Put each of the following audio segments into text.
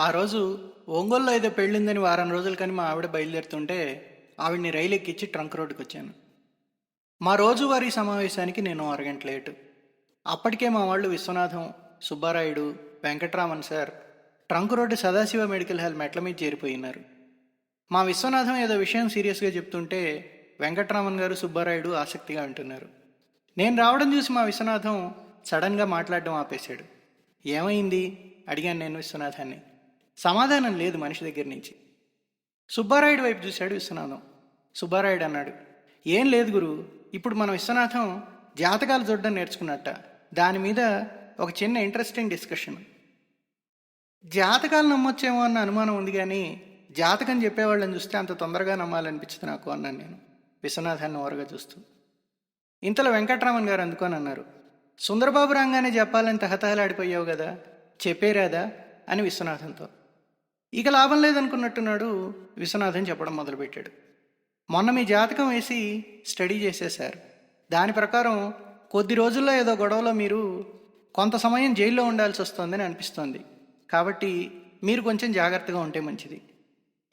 ఆ రోజు ఒంగోలులో ఏదో పెళ్ళిందని వారం రోజులు కానీ మా ఆవిడ బయలుదేరుతుంటే ఆవిడ్ని రైలు ఎక్కించి ట్రంక్ రోడ్డుకి వచ్చాను మా రోజువారీ సమావేశానికి నేను అరగంట లేటు. అప్పటికే మా వాళ్ళు Viswanatham Subbarayudu Venkatraman sir trunk road Sadasiva medical hall మెట్ల మీద చేరిపోయినారు. మా విశ్వనాథం ఏదో విషయం సీరియస్గా చెప్తుంటే వెంకట్రామన్ గారు సుబ్బారాయుడు ఆసక్తిగా అంటున్నారు. నేను రావడం చూసి మా విశ్వనాథం సడన్గా మాట్లాడడం ఆపేశాడు. ఏమైంది? అడిగాను నేను విశ్వనాథాన్ని. సమాధానం లేదు మనిషి దగ్గర నుంచి. సుబ్బారాయుడు వైపు చూశాడు విశ్వనాథం. సుబ్బారాయుడు అన్నాడు ఏం లేదు గురు ఇప్పుడు మనం విశ్వనాథం జాతకాలు చూడడం నేర్చుకున్నట్ట. దాని మీద ఒక చిన్న ఇంట్రెస్టింగ్ డిస్కషన్ జాతకాలు నమ్మొచ్చేమో అన్న అనుమానం ఉంది కానీ జాతకం చెప్పేవాళ్ళని చూస్తే అంత తొందరగా నమ్మాలనిపించింది నాకు అన్నాను నేను విశ్వనాథాన్ని ఓరగా చూస్తూ. ఇంతలో వెంకట్రామన్ గారు అందుకొని అన్నారు. సుందరబాబు రాగానే చెప్పాలని తహతహలాడిపోయావు కదా చెప్పేరాదా? అని విశ్వనాథంతో. ఇక లాభం లేదనుకున్నట్టున్నాడు విశ్వనాథన్ చెప్పడం మొదలుపెట్టాడు. మొన్న మీ జాతకం వేసి స్టడీ చేసేశారు. దాని ప్రకారం కొద్ది రోజుల్లో ఏదో గొడవలో మీరు కొంత సమయం జైల్లో ఉండాల్సి వస్తుందని అనిపిస్తోంది. కాబట్టి మీరు కొంచెం జాగ్రత్తగా ఉంటే మంచిది.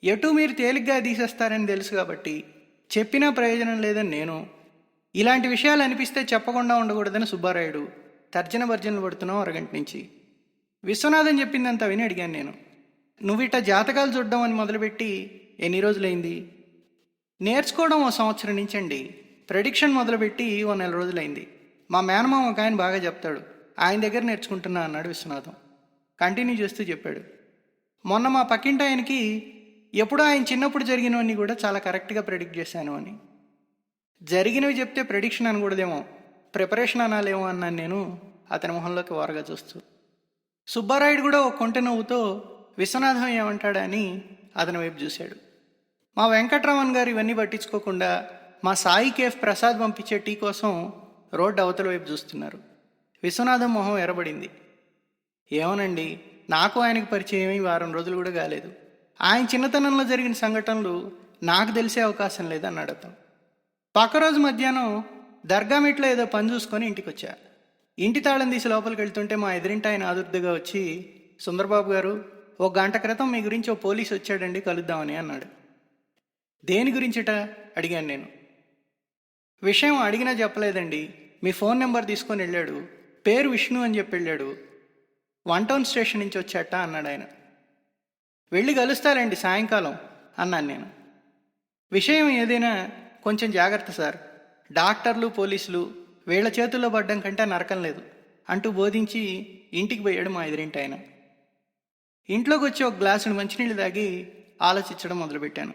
ఎటు మీరు తేలిగ్గా తీసేస్తారని తెలుసు కాబట్టి చెప్పినా ప్రయోజనం లేదని నేను ఇలాంటి విషయాలు అనిపిస్తే చెప్పకుండా ఉండకూడదని సుబ్బారాయుడు తర్జన భర్జనలు పడుతున్నాం అరగంట నుంచి. విశ్వనాథన్ చెప్పిందంతా విని అడిగాను నేను. నువ్వు ఇట్ట జాతకాలు చూడడం అని మొదలుపెట్టి ఎన్ని రోజులైంది? నేర్చుకోవడం ఓ సంవత్సరం నుంచి అండి ప్రెడిక్షన్ మొదలుపెట్టి ఓ నెల రోజులైంది. మా మేనమామ ఒక ఆయన బాగా చెప్తాడు. ఆయన దగ్గర నేర్చుకుంటున్నా అన్నాడు విశ్వనాథం. కంటిన్యూ చేస్తూ చెప్పాడు. మొన్న మా పక్కింటి ఆయనకి ఎప్పుడూ ఆయన చిన్నప్పుడు జరిగినవన్నీ కూడా చాలా కరెక్ట్గా ప్రెడిక్ట్ చేశాను అని. జరిగినవి చెప్తే ప్రెడిక్షన్ అనకూడదేమో ప్రిపరేషన్ అనాలేమో అన్నాను నేను అతని మొహంలోకి వారగా చూస్తూ. సుబ్బారాయుడు కూడా ఒక కొంటె నవ్వుతో విశ్వనాథం ఏమంటాడా అని అతని వైపు చూశాడు. మా వెంకట్రామన్ గారు ఇవన్నీ పట్టించుకోకుండా మా సాయి కేఫ్ ప్రసాద్ పంపించే టీ కోసం రోడ్డు అవతల వైపు చూస్తున్నారు. విశ్వనాథం మొహం ఎరబడింది ఏమోనండి నాకు ఆయనకు పరిచయం వారం రోజులు కూడా కాలేదు. ఆయన చిన్నతనంలో జరిగిన సంఘటనలు నాకు తెలిసే అవకాశం లేదన్నాడు అతను. పక్క రోజు మధ్యాహ్నం దర్గామిట్లో ఏదో పని చూసుకొని ఇంటికి వచ్చా. ఇంటి తాళం తీసి లోపలికి వెళ్తుంటే మా ఎదురింటి ఆయన ఆదుర్దిగా వచ్చి సుందరబాబు గారు ఓ గంట క్రితం మీ గురించి ఓ పోలీస్ వచ్చాడండి కలుద్దామని అన్నాడు. దేని గురించిట? అడిగాను నేను. విషయం అడిగినా చెప్పలేదండి. మీ ఫోన్ నెంబర్ తీసుకొని వెళ్ళాడు. పేరు విష్ణు అని చెప్పి వెళ్ళాడు. వన్ టౌన్ స్టేషన్ నుంచి వచ్చాట అన్నాడు ఆయన. వెళ్ళి కలుస్తారండి సాయంకాలం అన్నాను నేను. విషయం ఏదైనా కొంచెం జాగ్రత్త సార్. డాక్టర్లు పోలీసులు వీళ్ళ చేతుల్లో పడ్డం కంటే నరకం లేదు. అంటూ బోధించి ఇంటికి పోయాడు మా ఎదురింటి ఆయన. ఇంట్లోకి వచ్చి ఒక గ్లాసుడు మంచినీళ్ళు తాగి ఆలోచించడం మొదలుపెట్టాను.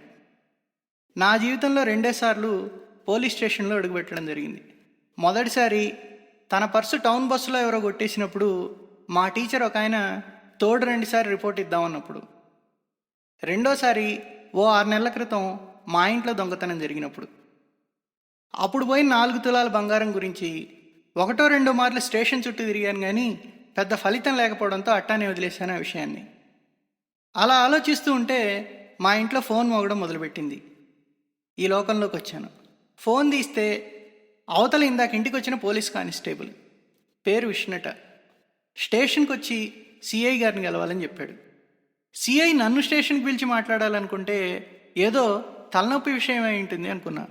నా జీవితంలో రెండేసార్లు పోలీస్ స్టేషన్లో అడుగుపెట్టడం జరిగింది. మొదటిసారి తన పర్సు టౌన్ బస్సులో ఎవరో కొట్టేసినప్పుడు మా టీచర్ ఒక ఆయన తోడు రెండుసారి రిపోర్ట్ ఇద్దామన్నప్పుడు. రెండోసారి ఓ ఆరు నెలల క్రితం మా ఇంట్లో దొంగతనం జరిగినప్పుడు. అప్పుడు పోయిన నాలుగు తులాల బంగారం గురించి ఒకటో రెండో మార్లు స్టేషన్ చుట్టూ తిరిగాను కానీ పెద్ద ఫలితం లేకపోవడంతో అట్టానే వదిలేశాను ఆ విషయాన్ని. అలా ఆలోచిస్తూ ఉంటే మా ఇంట్లో ఫోన్ మోగడం మొదలుపెట్టింది. ఈ లోకంలోకి వచ్చాను. ఫోన్ తీస్తే అవతల ఇందాక ఇంటికి వచ్చిన పోలీస్ కానిస్టేబుల్ పేరు విష్ణుట. స్టేషన్కి వచ్చి సిఐ గారిని కలవాలని చెప్పాడు. సిఐ నన్ను స్టేషన్కి పిలిచి మాట్లాడాలనుకుంటే ఏదో తలనొప్పి విషయం అయి ఉంటుంది అనుకున్నా.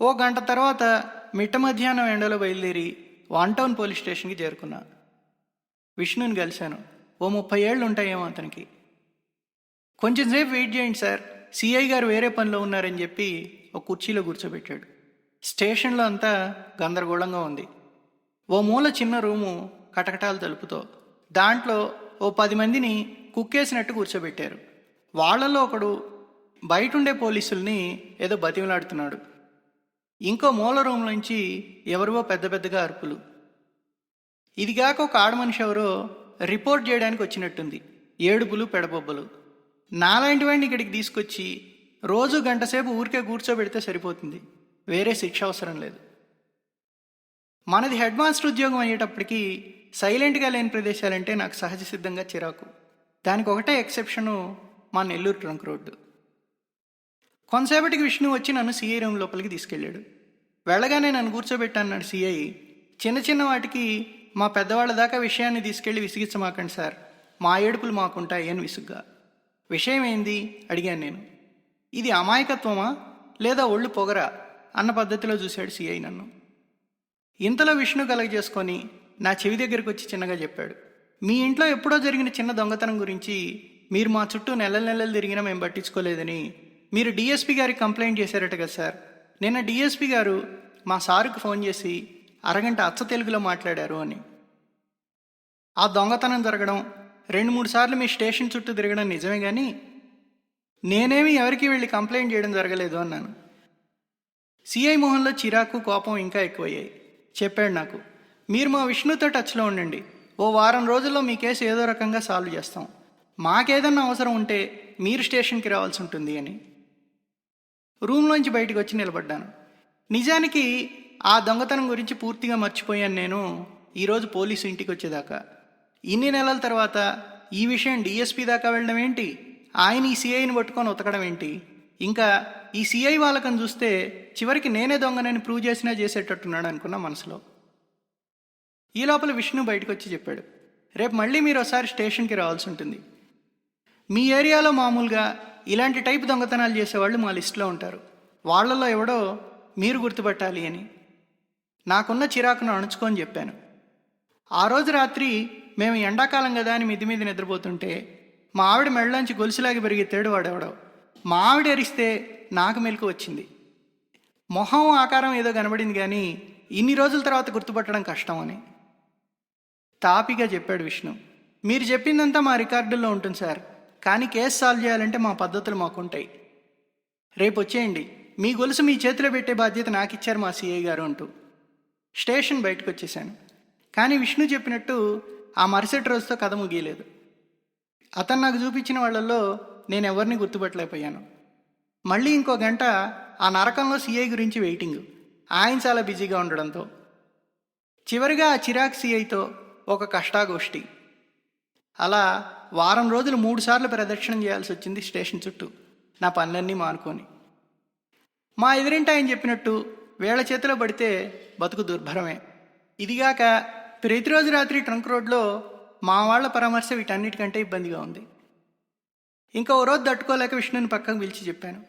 ఓ గంట తర్వాత మిట్ట మధ్యాహ్నం ఎండలో బయలుదేరి వన్ టౌన్ పోలీస్ స్టేషన్కి చేరుకున్నా. విష్ణుని కలిశాను. ఓ ముప్పై ఏళ్ళు ఉంటాయేమో అతనికి. కొంచెం సేపు వెయిట్ చేయండి సార్. సిఐ గారు వేరే పనిలో ఉన్నారని చెప్పి ఒక కుర్చీలో కూర్చోబెట్టాడు. స్టేషన్లో అంతా గందరగోళంగా ఉంది. ఓ మూల చిన్న రూము కటకటాలు తలుపుతో. దాంట్లో ఓ పది మందిని కుక్కేసినట్టు కూర్చోబెట్టారు. వాళ్ళలో ఒకడు బయట ఉండే పోలీసుల్ని ఏదో బతిమలాడుతున్నాడు. ఇంకో మూల రూమ్ నుంచి ఎవరివో పెద్ద పెద్దగా అరుపులు. ఇదిగాక ఒక ఆడమనిషి ఎవరో రిపోర్ట్ చేయడానికి వచ్చినట్టుంది. ఏడుపులు పెడబొబ్బలు. నాలాంటి వాడిని ఇక్కడికి తీసుకొచ్చి రోజు గంటసేపు ఊరికే కూర్చోబెడితే సరిపోతుంది. వేరే శిక్ష అవసరం లేదు. మనది హెడ్ మాస్టర్ ఉద్యోగం అయ్యేటప్పటికీ సైలెంట్గా లేని ప్రదేశాలంటే నాకు సహజ సిద్ధంగా చిరాకు. దానికి ఒకటే ఎక్సెప్షను మా నెల్లూరు ట్రంక్ రోడ్డు. కొంతసేపటికి విష్ణు వచ్చి నన్ను సిఐ రూమ్ లోపలికి తీసుకెళ్ళాడు. వెళ్ళగానే నన్ను కూర్చోబెట్టన్నాడు సిఐ. చిన్న చిన్న వాటికి మా పెద్దవాళ్ళ దాకా విషయాన్ని తీసుకెళ్ళి విసిగించమాకండి సార్. మా ఏడుపులు మాకుంటాయి అని విసుగ్గా. విషయం ఏంది అడిగాను నేను. ఇది అమాయకత్వమా? లేదా ఒళ్ళు పొగరా? అన్న పద్ధతిలో చూశాడు సిఐ నన్ను. ఇంతలో విష్ణు కలగజేసుకొని నా చెవి దగ్గరికి వచ్చి చిన్నగా చెప్పాడు. మీ ఇంట్లో ఎప్పుడో జరిగిన చిన్న దొంగతనం గురించి మీరు మా చుట్టూ నెలల నెలలు తిరిగినా మేము పట్టించుకోలేదని మీరు డిఎస్పి గారికి కంప్లైంట్ చేశారట కదా సార్. నిన్న డిఎస్పి గారు మా సారుకు ఫోన్ చేసి అరగంట అచ్చ తెలుగులో మాట్లాడారు అని. ఆ దొంగతనం జరగడం రెండు మూడు సార్లు మీ స్టేషన్ చుట్టూ తిరగడం నిజమే కానీ నేనేమి ఎవరికి వెళ్ళి కంప్లైంట్ చేయడం జరగలేదు అన్నాను. సిఐ మోహన్లో చిరాకు కోపం ఇంకా ఎక్కువయ్యాయి. చెప్పాడు నాకు మీరు మా విష్ణుతో టచ్లో ఉండండి. ఓ వారం రోజుల్లో మీ కేసు ఏదో రకంగా సాల్వ్ చేస్తాం. మాకేదన్నా అవసరం ఉంటే మీరు స్టేషన్కి రావాల్సి ఉంటుంది అని. రూమ్లోంచి బయటకు వచ్చి నిలబడ్డాను. నిజానికి ఆ దొంగతనం గురించి పూర్తిగా మర్చిపోయాను నేను. ఈరోజు పోలీసు ఇంటికి వచ్చేదాకా. ఇన్ని నెలల తర్వాత ఈ విషయం డిఎస్పీ దాకా వెళ్ళడం ఏంటి? ఆయన ఈ సిఐని పట్టుకొని ఉతకడం ఏంటి? ఇంకా ఈ సిఐ వాళ్ళకని చూస్తే చివరికి నేనే దొంగనని ప్రూవ్ చేసినా చేసేటట్టున్నాడు అనుకున్నా మనసులో. ఈ లోపల విష్ణు బయటకు వచ్చి చెప్పాడు రేపు మళ్ళీ మీరు ఒకసారి స్టేషన్కి రావాల్సి ఉంటుంది. మీ ఏరియాలో మామూలుగా ఇలాంటి టైప్ దొంగతనాలు చేసేవాళ్ళు మా లిస్టులో ఉంటారు. వాళ్ళల్లో ఎవడో మీరు గుర్తుపట్టాలి అని. నాకున్న చిరాకును అణుచుకొని చెప్పాను. ఆ రోజు రాత్రి మేము ఎండాకాలం కదా అని మిద్ది మీద నిద్రపోతుంటే మా ఆవిడ మెడలోంచి గొలుసులాగి పెరిగెత్తాడు వాడెవడో. మా ఆవిడ ఎరిస్తే నాకు మెలకు వచ్చింది. మొహం ఆకారం ఏదో కనబడింది కానీ ఇన్ని రోజుల తర్వాత గుర్తుపట్టడం కష్టం అని. తాపిగా చెప్పాడు విష్ణు. మీరు చెప్పిందంతా మా రికార్డుల్లో ఉంటుంది సార్. కానీ కేసు సాల్వ్ చేయాలంటే మా పద్ధతులు మాకుంటాయి. రేపు వచ్చేయండి. మీ గొలుసు మీ చేతిలో పెట్టే బాధ్యత నాకు ఇచ్చారు మా సిఐ గారు అంటూ. స్టేషన్ బయటకు వచ్చేసాను కానీ విష్ణు చెప్పినట్టు ఆ మరుసటి రోజుతో కథ ముగియలేదు. అతను నాకు చూపించిన వాళ్ళల్లో నేను ఎవరిని గుర్తుపట్టలేకపోయాను. మళ్ళీ ఇంకో గంట ఆ నరకంలో సిఐ గురించి వెయిటింగ్. ఆయన చాలా బిజీగా ఉండడంతో. చివరిగా ఆ చిరాక్ సిఐతో ఒక కష్టాగోష్ఠి. అలా వారం రోజులు మూడుసార్లు ప్రదక్షిణం చేయాల్సి వచ్చింది స్టేషన్ చుట్టూ. నా పనులన్నీ మానుకొని. మా ఎదురింటి ఆయన చెప్పినట్టు వేళ చేతిలో పడితే బతుకు దుర్భరమే. ఇదిగాక ప్రతిరోజు రాత్రి ట్రంక్ రోడ్లో మా వాళ్ళ పరామర్శ వీటన్నిటికంటే ఇబ్బందిగా ఉంది. ఇంకా ఓ రోజు తట్టుకోలేక విష్ణుని పక్కకు పిలిచి చెప్పాను.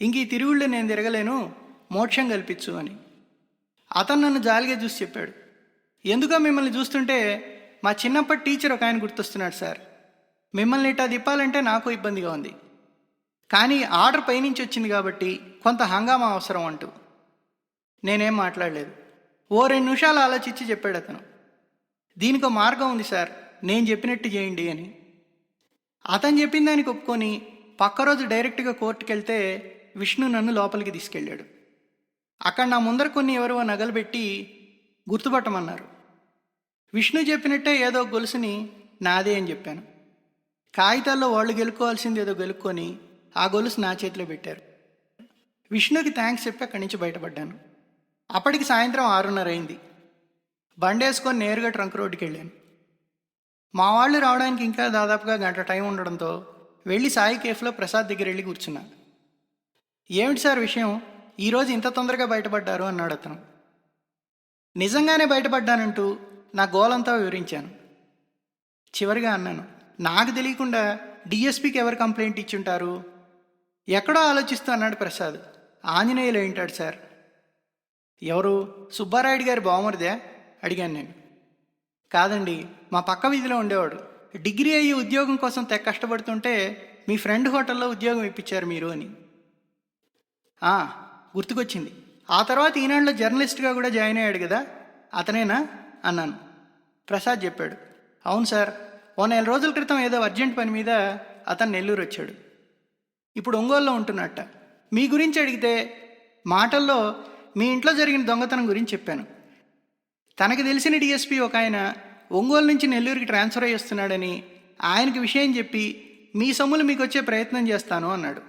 ఇంక ఈ తిరుగుళ్ళు నేను తిరగలేను మోక్షం కల్పించు అని. అతను నన్ను జాలిగా చూసి చెప్పాడు. ఎందుకో మిమ్మల్ని చూస్తుంటే మా చిన్నప్పటి టీచర్ ఒక ఆయన గుర్తొస్తున్నాడు సార్. మిమ్మల్ని ఇట్టా తిప్పాలంటే నాకు ఇబ్బందిగా ఉంది. కానీ ఆర్డర్ పైనుంచి వచ్చింది కాబట్టి కొంత హంగామా అవసరం అంటూ. నేనేం మాట్లాడలేదు. ఓ రెండు నిమిషాలు ఆలోచించి చెప్పాడు అతను. దీనికో మార్గం ఉంది సార్ నేను చెప్పినట్టు చేయండి అని. అతను చెప్పిన దానికి ఒప్పుకొని పక్క రోజు డైరెక్ట్గా కోర్టుకి వెళ్తే విష్ణు నన్ను లోపలికి తీసుకెళ్ళాడు. అక్కడ నా ముందర కొన్ని ఎవరో నగలు పెట్టి గుర్తుపట్టమన్నారు. విష్ణు చెప్పినట్టే ఏదో గొలుసుని నాదే అని చెప్పాను. కాగితాల్లో వాళ్ళు గెలుక్కోవాల్సింది ఏదో గెలుక్కొని ఆ గొలుసు నా చేతిలో పెట్టారు. విష్ణుకి థ్యాంక్స్ చెప్పి అక్కడి నుంచి బయటపడ్డాను. అప్పటికి సాయంత్రం ఆరున్నర అయింది. బండేసుకొని నేరుగా ట్రంక్ రోడ్డుకి వెళ్ళాను మా వాళ్ళు రావడానికి ఇంకా దాదాపుగా గంట టైం ఉండడంతో వెళ్ళి సాయి కేఫ్లో ప్రసాద్ దగ్గర వెళ్ళి కూర్చున్నా. ఏమిటి సార్ విషయం? ఈరోజు ఇంత తొందరగా బయటపడ్డారు అన్నాడు అతను. నిజంగానే బయటపడ్డానంటూ నా గోలంతా వివరించాను. చివరిగా అన్నాను నాకు తెలియకుండా డిఎస్పీకి ఎవరు కంప్లైంట్ ఇచ్చుంటారు? ఎక్కడో ఆలోచిస్తూ అన్నాడు ప్రసాద్. ఆంజనేయులు ఏంటాడు సార్? ఎవరు? సుబ్బారాయుడు గారి బావమరిదే? అడిగాను నేను. కాదండి మా పక్క వీధిలో ఉండేవాడు. డిగ్రీ అయ్యి ఉద్యోగం కోసం తెగ కష్టపడుతుంటే మీ ఫ్రెండ్ హోటల్లో ఉద్యోగం ఇప్పించారు మీరు అని. గుర్తుకొచ్చింది. ఆ తర్వాత ఈనాడులో జర్నలిస్ట్గా కూడా జాయిన్ అయ్యాడు కదా? అతనేనా? అన్నాను. ప్రసాద్ చెప్పాడు. అవును సార్. ఓ నెల రోజుల క్రితం ఏదో అర్జెంట్ పని మీద అతను నెల్లూరు వచ్చాడు. ఇప్పుడు ఒంగోలులో ఉంటున్నట్ట. మీ గురించి అడిగితే మాటల్లో మీ ఇంట్లో జరిగిన దొంగతనం గురించి చెప్పాను. తనకు తెలిసిన డిఎస్పీ ఒక ఆయన ఒంగోలు నుంచి నెల్లూరుకి ట్రాన్స్ఫర్ అయ్యి వస్తున్నాడని ఆయనకి విషయం చెప్పి మీ సొమ్ములు మీకు వచ్చే ప్రయత్నం చేస్తాను అన్నాడు.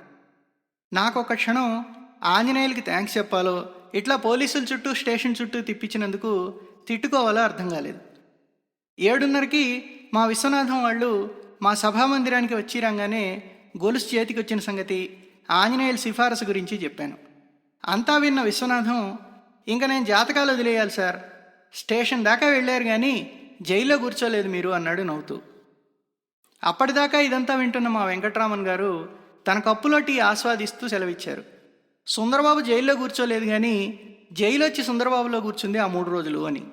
నాకు ఒక క్షణం ఆంజనేయులకి థ్యాంక్స్ చెప్పాలో ఇట్లా పోలీసుల చుట్టూ స్టేషన్ చుట్టూ తిప్పించినందుకు తిట్టుకోవాలో అర్థం కాలేదు. ఏడున్నరకి మా విశ్వనాథం వాళ్ళు మా సభామందిరానికి వచ్చి రాగానే గొలుసు చేతికి వచ్చిన సంగతి ఆంజనేయుల సిఫారసు గురించి చెప్పాను. అంతా విన్న విశ్వనాథం ఇంకా నేను జాతకాలు వదిలేయాలి సార్. స్టేషన్ దాకా వెళ్ళారు కానీ జైల్లో కూర్చోలేదు మీరు అన్నాడు నవ్వుతూ. అప్పటిదాకా ఇదంతా వింటున్న మా వెంకట్రామన్ గారు తన కప్పులో టీ ఆస్వాదిస్తూ సెలవిచ్చారు. సుందరబాబు జైల్లో కూర్చోలేదు కానీ జైలు వచ్చి సుందరబాబులో కూర్చుంది ఆ మూడు రోజులు అని.